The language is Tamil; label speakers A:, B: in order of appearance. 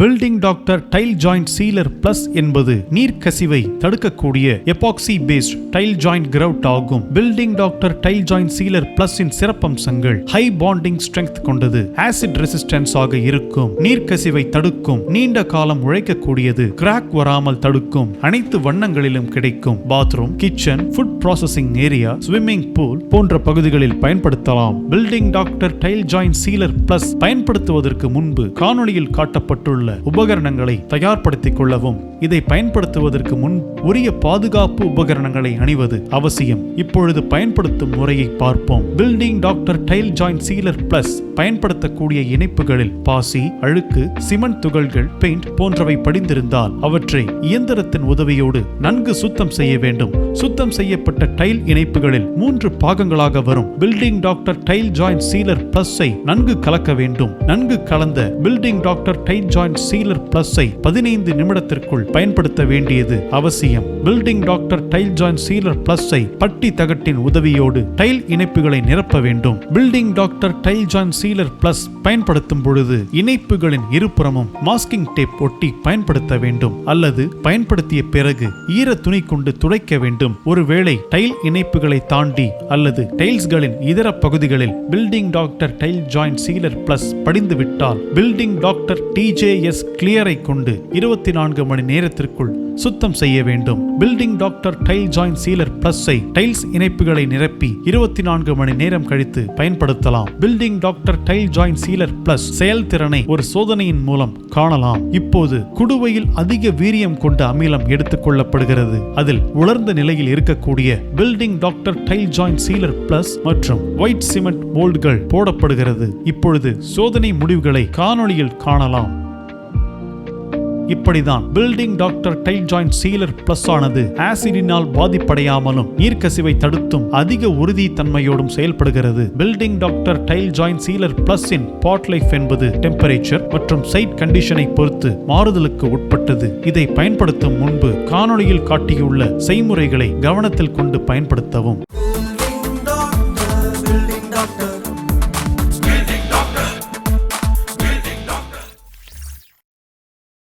A: Building doctor tile joint sealer plus என்பது நீர்க்கசிவை தடுக்கக்கூடிய epoxy paste tile joint grout ஆகும். Building doctor tile joint sealer plus இன் சிறப்பம்சங்கள் ஹை பாண்டிங் ஸ்ட்ரென்த் கொண்டது ஆசிட் ரெசிஸ்டன்ஸ் ஆக இருக்கும். நீர்க்கசிவை தடுக்கும் நீண்ட காலம் உழைக்கக்கூடியது கிராக் வராமல் தடுக்கும் அனைத்து வண்ணங்களிலும் கிடைக்கும். Bathroom kitchen food processing area swimming pool போன்ற பகுதிகளில் பயன்படுத்தலாம். Building doctor tile joint sealer plus பயன்படுத்துவதற்கு முன்பு காணொளியில் காட்டப்பட்டுள்ள உபகரணங்களை தயார்படுத்திக் கொள்ளவும். இதை பயன்படுத்துவதற்கு முன் உரிய பாதுகாப்பு உபகரணங்களை அணிவது அவசியம். இப்பொழுது பயன்படுத்தும் முறையை பார்ப்போம். Building doctor tile joint sealer plus பயன்படுத்தக்கூடிய இணைப்புகளில் பாசி அழுக்கு சிமெண்ட் துகள்கள் பெயிண்ட் போன்றவை படிந்திருந்தால் அவற்றை இயந்திரத்தின் உதவியோடு நன்கு சுத்தம் செய்ய வேண்டும். சுத்தம் செய்யப்பட்ட டைல் இணைப்புகளில் மூன்று பாகங்களாக வரும். Building Doctor tile joint sealer பிளஸ்ஸை நன்கு கலக்க வேண்டும். நன்கு கலந்த Building Doctor tile joint sealer பிளஸ்ஸை பதினைந்து நிமிடத்திற்குள் பயன்படுத்த வேண்டியது அவசியம். Building Doctor tile joint sealer பிளஸ்ஸை பட்டி தகட்டின் உதவியோடு டைல் இணைப்புகளை நிரப்ப வேண்டும். Building doctor tile joint sealer plus பயன்படுத்தும் பொழுது இணைப்புகளின் இருபுறமும் மாஸ்கிங் டேப் ஒட்டி பயன்படுத்த வேண்டும். அல்லது பயன்படுத்திய பிறகு ஈர துணி கொண்டு துடைக்க வேண்டும். ஒருவேளை டைல் இணைப்புகளை தாண்டி அல்லது டைல்ஸ்களின் இதர பகுதிகளில் Building Doctor tile joint sealer plus படிந்துவிட்டால் building doctor TJS கிளியரை கொண்டு இருபத்தி நான்கு மணி நேரத்திற்குள் சுத்தம் செய்ய வேண்டும். Building Doctor tile joint sealer பிளஸ்ஸை tiles இணைப்புகளை நிரப்பி இருபத்தி நான்கு மணி நேரம் கழித்து பயன்படுத்தலாம். Building doctor tile joint sealer plus செயல்திறனை ஒரு சோதனையின் மூலம் காணலாம். இப்போது குடுவையில் அதிக வீரியம் கொண்ட அமிலம் எடுத்துக் கொள்ளப்படுகிறது. அதில் உலர்ந்த நிலையில் இருக்கக்கூடிய building doctor tile joint sealer plus மற்றும் ஒயிட் சிமெண்ட் மோல்டுகள் போடப்படுகிறது. இப்பொழுது சோதனை முடிவுகளை காணொளியில் காணலாம். இப்படிதான் building doctor tile joint sealer plus ஆனது ஆசிடினால் பாதிப்படையாமலும் நீர்க்கசிவை தடுத்தும் அதிக உறுதி தன்மையோடும் செயல்படுகிறது. Building doctor tile joint sealer plus இன் பாட் லைஃப் என்பது டெம்பரேச்சர் மற்றும் சைட் கண்டிஷனை பொறுத்து மாறுதலுக்கு உட்பட்டது. இதை பயன்படுத்தும் முன்பு காணொளியில் காட்டியுள்ள செய்முறைகளை கவனத்தில் கொண்டு பயன்படுத்தவும்.